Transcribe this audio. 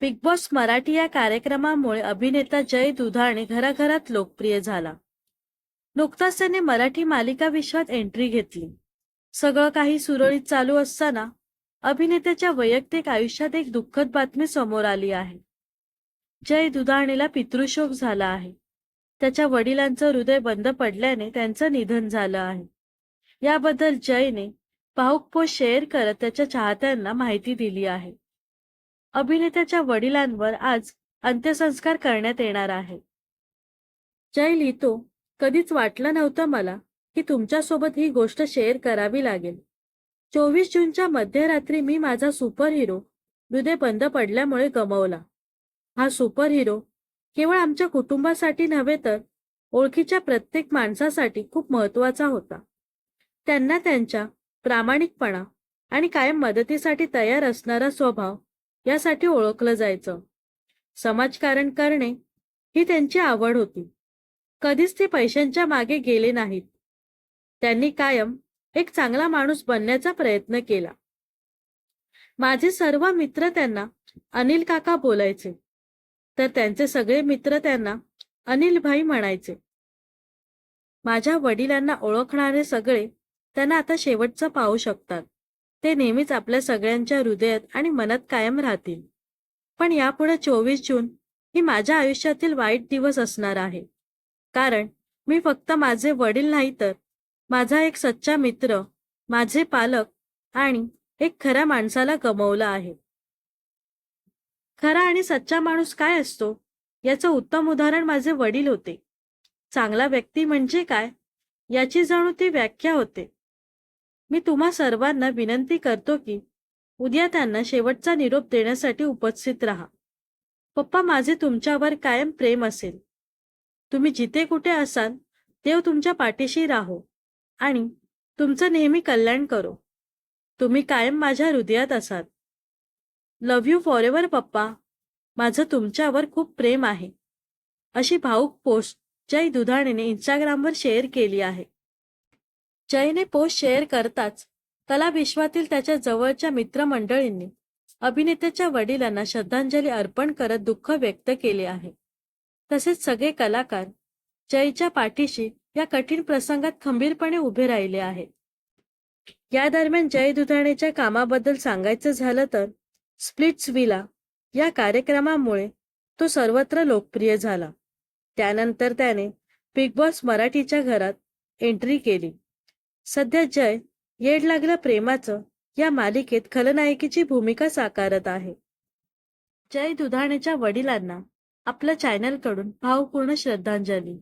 Big boss Marathi या कार्यक्रमामुळे अभिनेता जय दुधाणे घराघरात लोकप्रिय झाला. नुकताच त्याने मराठी मालिका विश्वात एंट्री घेतली. सगळं काही सुरळीत चालू असताना अभिनेत्याच्या वैयक्तिक आयुष्यात एक दुःखद बातमी समोर आली आहे. जय दुधाणेला पितृशोक झाला आहे. त्याच्या वडिलांचं हृदय बंद पडल्याने त्यांचं निधन झालं आहे. याबद्दल जयने भाऊक पोस्ट शेअर करत त्याच्या चाहत्यांना माहिती दिली आहे. अभिनेत्याच्या वडिलांवर आज अंत्यसंस्कार करण्यात येणार आहे. जय लिहितो कधीच वाटलं नव्हतं मला की तुमच्यासोबत ही गोष्ट शेअर करावी लागेल. चोवीस जूनच्या मध्यरात्री मी माझा सुपर हिरो हृदय बंद पडल्यामुळे गमावला. हा सुपर हिरो केवळ आमच्या कुटुंबासाठी नव्हे तर ओळखीच्या प्रत्येक माणसासाठी खूप महत्त्वाचा होता. त्यांना त्यांच्या प्रामाणिकपणा आणि कायम मदतीसाठी तयार असणारा स्वभाव यासाठी ओळखलं जायचं. समाजकारण करणे ही त्यांची आवड होती. कधीच ते पैशांच्या मागे गेले नाहीत. त्यांनी कायम एक चांगला माणूस बनण्याचा प्रयत्न केला. माझे सर्व मित्र त्यांना अनिल काका बोलायचे. तर त्यांचे सगळे मित्र त्यांना अनिल भाई म्हणायचे. माझ्या वडिलांना ओळखणारे सगळे त्यांना आता शेवटचं पाहू शकतात. ते नेहमीच आपल्या सगळ्यांच्या हृदयात आणि मनात कायम राहतील. पण यापुढे चोवीस जून ही माझ्या आयुष्यातील वाईट दिवस असणार आहे. कारण मी फक्त माझे वडील नाही तर माझा एक सच्चा मित्र माझे पालक आणि एक खऱ्या माणसाला गमवलं आहे. खरा आणि सच्चा माणूस काय असतो? याचं उत्तम उदाहरण माझे वडील होते. चांगला व्यक्ती म्हणजे काय? याची जणू ती व्याख्या होते. मी तुम्हा सर्वांना विनंती करतो की उद्या त्यांना शेवटचा निरोप देण्यासाठी उपस्थित राहा. पप्पा माझे तुमच्यावर कायम प्रेम असेल. तुम्ही जिथे कुठे असाल देव तुमच्या पाठीशी राहो आणि तुमचं नेहमी कल्याण करो. तुम्ही कायम माझ्या हृदयात असाल. लव्ह यू फॉर एव्हर पप्पा. माझं तुमच्यावर खूप प्रेम आहे. अशी भाऊक पोस्ट जय दुधाणेने इंस्टाग्रामवर शेअर केली आहे. जयने पोस्ट शेअर करताच कला विश्वातील त्याच्या जवळच्या मित्रमंडळींनी अभिनेत्याच्या वडिलांना श्रद्धांजली अर्पण करत दुःख व्यक्त केले आहे. तसेच सगळे कलाकार जयच्या पाठीशी या कठीण प्रसंगात खंबीरपणे उभे राहिले आहेत. या दरम्यान जय दुधाणेच्या कामाबद्दल सांगायचं झालं तर स्प्लिट्स विला या कार्यक्रमामुळे तो सर्वत्र लोकप्रिय झाला. त्यानंतर त्याने बिग बॉस मराठीच्या घरात एंट्री केली. सध्या जय येड लागलं प्रेमाचं या मालिकेत खलनायकीची भूमिका साकारत आहे. जय दुधाणेच्या वडिलांना आपल्या चॅनलकडून भावपूर्ण श्रद्धांजली.